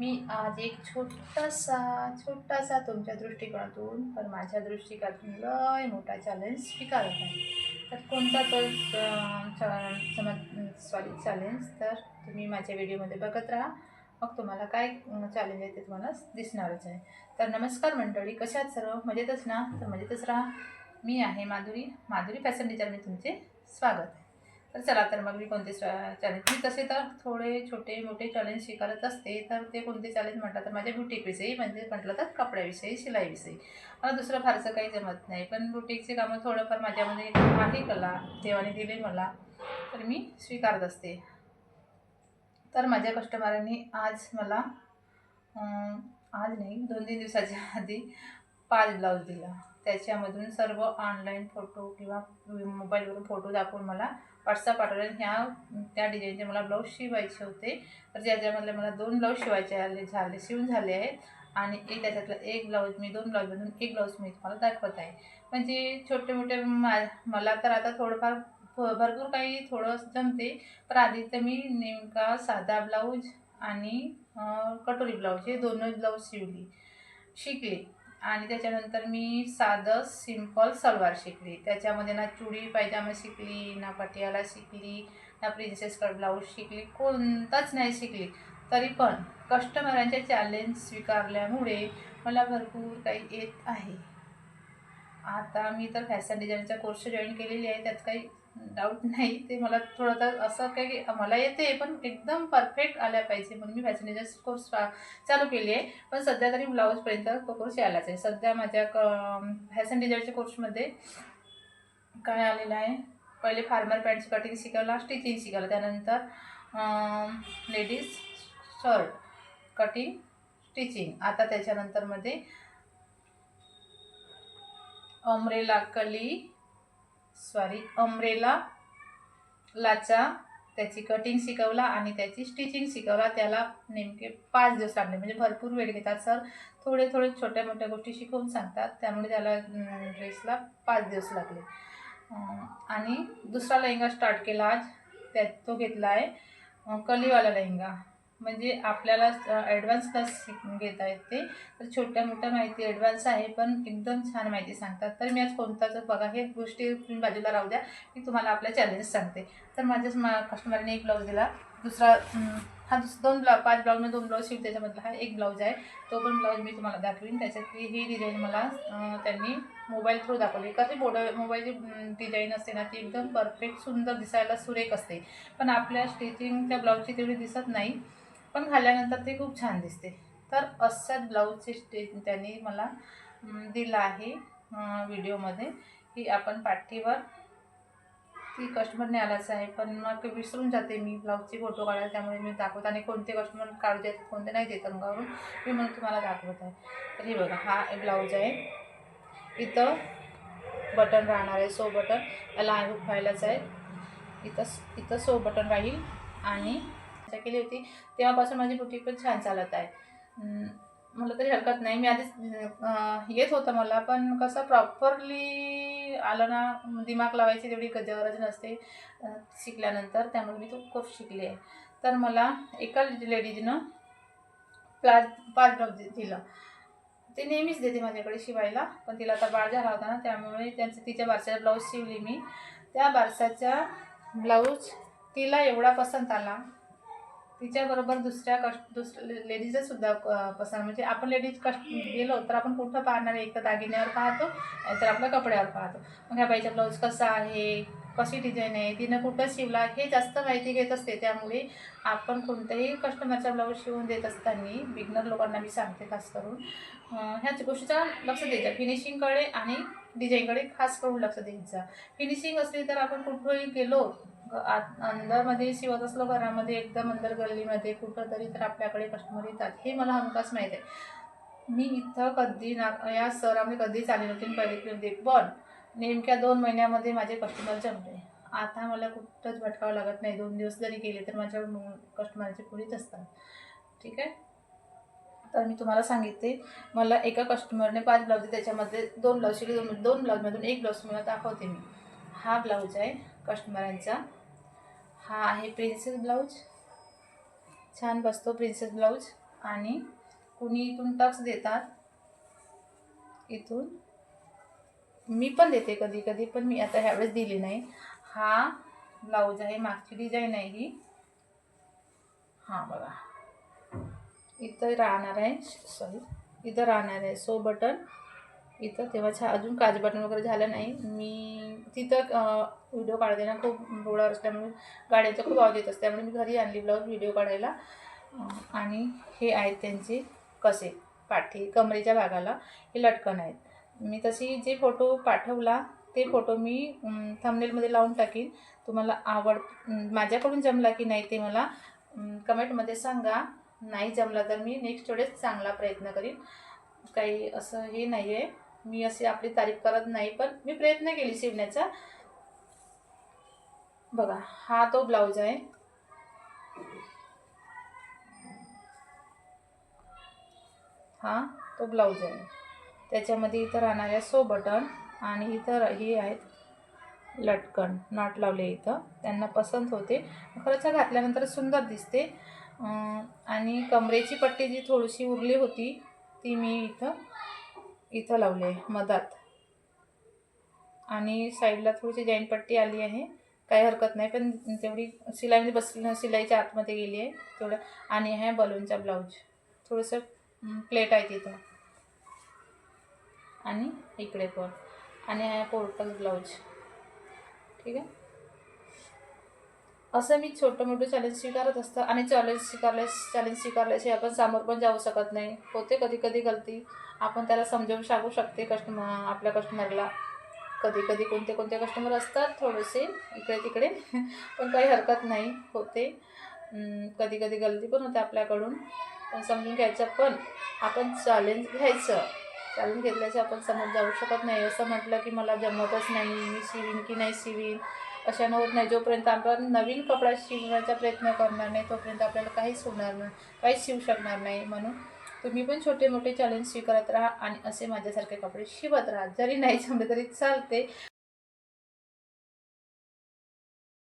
मी आज एक छोटासा छोटासा तुमच्या दृष्टिकोनातून पण माझ्या दृष्टिकोनातून लय मोठा चॅलेंज स्वीकारत आहे. तर कोणता तो सॉरी चॅलेंज तर तुम्ही माझ्या व्हिडिओमध्ये बघत राहा. मग तुम्हाला काय चॅलेंज आहे ते तुम्हाला दिसणारच आहे. तर नमस्कार मंडळी कशात सर्व? मजेतच ना? तर मजेतच राहा. मी आहे माधुरी. माधुरी फॅशन डिझाईन मी तुमचे स्वागत आहे. तर चला तर मग मी कोणते चॅलेंज मी तसे तर थोडे छोटे मोठे चॅलेंज शिकारत असते तर ते कोणते चॅलेंज म्हटलं तर माझ्या बुटीकविषयी म्हणजे म्हटलं तर कपड्याविषयी शिलाईविषयी. मला दुसरं फारसं काही जमत नाही पण बुटीकचे कामं थोडंफार माझ्यामध्ये आहे कला देवाने दिले मला तर मी स्वीकारत असते. तर माझ्या कस्टमरांनी आज मला आज नाही दोन तीन दिवसाच्या आधी पाच ब्लाऊज दिला. त्याच्यामधून सर्व ऑनलाईन फोटो किंवा मोबाईलवरून फोटो दाखवून मला व्हॉट्सअप पाठवले. ह्या त्या डिझाईनचे मला ब्लाऊज शिवायचे होते. तर ज्याच्यामधले मला दोन ब्लाऊज शिवायचे आले झाले शिवून झाले आहेत. आणि एक त्याच्यातलं एक ब्लाऊज मी दोन ब्लाऊजमधून एक ब्लाऊज मी तुम्हाला दाखवत आहे. म्हणजे छोटे मोठे मा मला तर आता थोडंफार भरपूर काही थोडं जमते. पण आधी तर मी नेमका साधा ब्लाऊज आणि कटोरी ब्लाऊज हे दोनच ब्लाऊज शिवली शिकले. आणि त्याच्यानंतर मी साधं सिंपल सलवार शिकली. त्याच्यामध्ये ना चुडी पायजामा शिकली ना पटियाला शिकली ना प्रिन्सेस कट ब्लाऊज शिकली कोणताच नाही शिकली. तरी पण कस्टमरांचे चॅलेंज स्वीकारल्यामुळे मला भरपूर काही येत आहे. आता मी तर फॅशन डिझाईनचा कोर्स जॉईन केलेली आहे त्यात काही डाऊट नाही. ते मला थोडं तर असं काही मला येते पण एकदम परफेक्ट आल्या पाहिजे म्हणून मी फॅशन डिझाईन कोर्स चालू केली आहे. पण सध्या तरी ब्लाऊजपर्यंत तो कोर्स यायलाच आहे. सध्या माझ्या क फॅशन डिझाईनच्या कोर्समध्ये काय आलेलं आहे? पहिले फार्मर पॅन्टची कटिंग शिकवला स्टिचिंग शिकवलं. त्यानंतर लेडीज शर्ट कटिंग स्टिचिंग आता त्याच्यानंतरमध्ये अमरेला कली सॉरी अमरेला लाचा त्याची कटिंग शिकवला आणि त्याची स्टिचिंग शिकवला. त्याला नेमके पाच दिवस लागले. म्हणजे भरपूर वेळ घेतात. सर थोडे थोडे छोट्या मोठ्या गोष्टी शिकवून सांगतात. त्यामुळे त्याला ड्रेसला पाच दिवस लागले. आणि दुसरा लेहंगा स्टार्ट केला आज. त्या तो घेतला आहे कलीवाला लेहंगा. म्हणजे आपल्याला ॲडव्हान्स क्लास शिक घेता येते? तर छोट्या मोठ्या माहिती ॲडव्हान्स आहे पण एकदम छान माहिती सांगतात. तर मी आज कोणताच बघा हे गोष्टी तुम्ही बाजूला राहू द्या. मी तुम्हाला आपल्या चॅलेंज सांगते. तर माझ्याच मा कस्टमरने एक ब्लाऊज दिला. दुसरा हा दुस दोन ब्लाऊ पाच ब्लाऊजमध्ये दोन ब्लाऊज शिव त्याच्यामधला. हा एक ब्लाऊज आहे. तो पण ब्लाऊज मी तुम्हाला दाखवीन. त्याच्यातली ही डिझाईन मला त्यांनी मोबाईल थ्रू दाखवली. कधी बोड मोबाईलची डिझाईन असते ना ती एकदम परफेक्ट सुंदर दिसायला सुरेख असते. पण आपल्या स्टिचिंग त्या ब्लाऊजची तेवढी दिसत नाही. पण घातल्यानंतर ते खूप छान दिसते. तर अशाच ब्लाऊजचे स्टेच त्यांनी मला दिला दिलं आहे व्हिडिओमध्ये की आपण पाठीवर ती कस्टमरने आलाच आहे पण मग विसरून जाते मी ब्लाऊजचे फोटो काढायला त्यामुळे मी दाखवत आणि कोणते कस्टमर काढू देतात कोणते नाही देत अंगावरून मी म्हणून तुम्हाला दाखवत आहे. तर हे बघा हा ब्लाऊज आहे. इथं बटन राहणार आहे सो बटन याला आय हुक व्हायलाच आहे. इथं इथं सो बटन राहील आणि चर्चा केली होती तेव्हापासून माझी बुटीक पण छान चालत आहे. मला तरी हरकत नाही. मी आधीच येत होतं मला पण कसं प्रॉपरली आलं ना दिमाग लावायची तेवढी ग- गरज नसते शिकल्यानंतर. त्यामुळे मी तो खूप शिकले आहे. तर मला एका लेडीजनं प्लाज पाच ब्लॉक दिलं. ते नेहमीच देते माझ्याकडे शिवायला पण तिला आता बाळ झाला होता ना त्यामुळे त्यांचं तिच्या बारशाचा ब्लाऊज शिवली मी. त्या बारशाचा ब्लाऊज तिला एवढा पसंत आला तिच्याबरोबर दुसऱ्या कष्ट दुसऱ्या लेडीजच सुद्धा पसंत. म्हणजे आपण लेडीज कष्ट गेलो तर आपण कुठं पाहणार एक तर दागिन्यावर पाहतो तर आपल्या कपड्यावर पाहतो. मग ह्या बाईचा ब्लाऊज कसा आहे? कशी डिझाईन आहे? तिनं कुठं शिवला? हे जास्त माहिती घेत असते. त्यामुळे आपण कोणत्याही कस्टमरचा ब्लाऊज शिवून देत असताना बिगनर लोकांना मी सांगते खास करून ह्याच गोष्टीचा लक्ष द्यायचं. फिनिशिंगकडे आणि डिझाईनकडे खास करून लक्ष द्यायचं. फिनिशिंग असली तर आपण कुठंही गेलो आत अंदरमध्ये शिवत असलो घरामध्ये एकदम अंदर गल्लीमध्ये कुठं तरी तर आपल्याकडे कस्टमर येतात. हे मला हमखास माहीत आहे. मी इथं कधी ना या सरामध्ये कधीच आले नव्हते पहिले पण नेमक्या दोन महिन्यामध्ये माझे कस्टमर जमले. आता मला कुठंच भटकावं लागत नाही. दोन दिवस जरी गेले तर माझ्या कस्टमरचे पुढेच असतात. ठीक आहे? तर मी तुम्हाला सांगितले मला एका कस्टमरने पाच ब्लाऊज त्याच्यामध्ये दोन ब्लाऊज शिकले दोन दोन ब्लाऊजमधून एक ब्लाऊज मला दाखवते मी. हा ब्लाऊज आहे कस्टमरांचा हा आहे प्रिन्सेस ब्लाऊज छान बसतो प्रिन्सेस ब्लाऊज आणि कुणी इथून टक्स देतात इथून. मी पण देते कधी कधी पण मी आता ह्यावेळेस दिली नाही. हा ब्लाऊज आहे मागची डिझाईन आहे ही. हां बघा. इथं राहणार आहे सॉरी इथं राहणार आहे सो बटन इथं तेव्हा छा अजून काज बटन वगैरे झालं नाही. मी तिथं व्हिडिओ काढते ना खूप रोडावर असल्यामुळे गाड्यांचा खूप आवाज येत असते. त्यामुळे मी घरी आणली ब्लाऊज व्हिडिओ काढायला. आणि हे आहेत त्यांचे कसे पाठी कमरेच्या भागाला हे लटकन आहेत. मी तशी जे फोटो पाठवला ते फोटो मी थंबनेलमध्ये लावून टाकीन. तुम्हाला आवड माझ्याकडून जमला की नाही ते मला कमेंटमध्ये सांगा. नाही जमला तर मी नेक्स्ट वेळेस चांगला प्रयत्न करीन. काही असं हे नाही आहे मी अशी आपली तारीफ करत नाही पण मी प्रयत्न केली शिवण्याचा. बघा हा तो ब्लाऊज आहे. हा तो ब्लाऊज आहे. त्याच्यामध्ये इथं राहणाऱ्या सो बटन आणि इथं हे आहेत लटकन नॉट लावले इथं. त्यांना पसंत होते. खरंच घातल्यानंतर सुंदर दिसते. आणि कमरेची पट्टी जी थोडीशी उरली होती ती मी इथं इथं लावली आहे मधात. आणि साईडला थोडीशी जॉईन पट्टी आली आहे. काही हरकत नाही पण तेवढी शिलाईमध्ये म्हणजे बसली शिलाईच्या आतमध्ये गेली आहे तेवढं. आणि आहे बलूनचा ब्लाऊज. थोडंसं प्लेट आहे तिथं. आणि इकडे पण. आणि आहे पोर्टल ब्लाऊज. ठीक आहे? असं मी छोटं मोठं चॅलेंज स्वीकारत असतं आणि चॅलेंज स्वीकारल्यास चॅलेंज स्वीकारल्याशिवाय आपण समोर पण जाऊ शकत नाही. होते कधी कधी गलती. आपण त्याला समजावून सांगू शकते कस्टमर आपल्या कस्टमरला कधी कधी कोणते कोणते कस्टमर असतात थोडेसे इकडे तिकडे. पण काही हरकत नाही होते. कधी कधी गलती पण होते आपल्याकडून. पण समजून घ्यायचं पण आपण चॅलेंज घ्यायचं. चॅलेंज घेतल्याशी आपण समोर जाऊ शकत नाही. असं म्हटलं की मला जमतच नाही मी शिवीन की नाही शिवीन? अशानं होत नाही. जोपर्यंत आपण नवीन कपडा शिवण्याचा प्रयत्न करणार नाही तोपर्यंत आपल्याला काहीच होणार नाही काहीच शिवू शकणार नाही. म्हणून तुम्ही पण छोटे मोठे चॅलेंज स्वीकारत राहा आणि असे माझ्यासारखे कपडे शिवत राहा. जरी नाही जमले तरी चालते.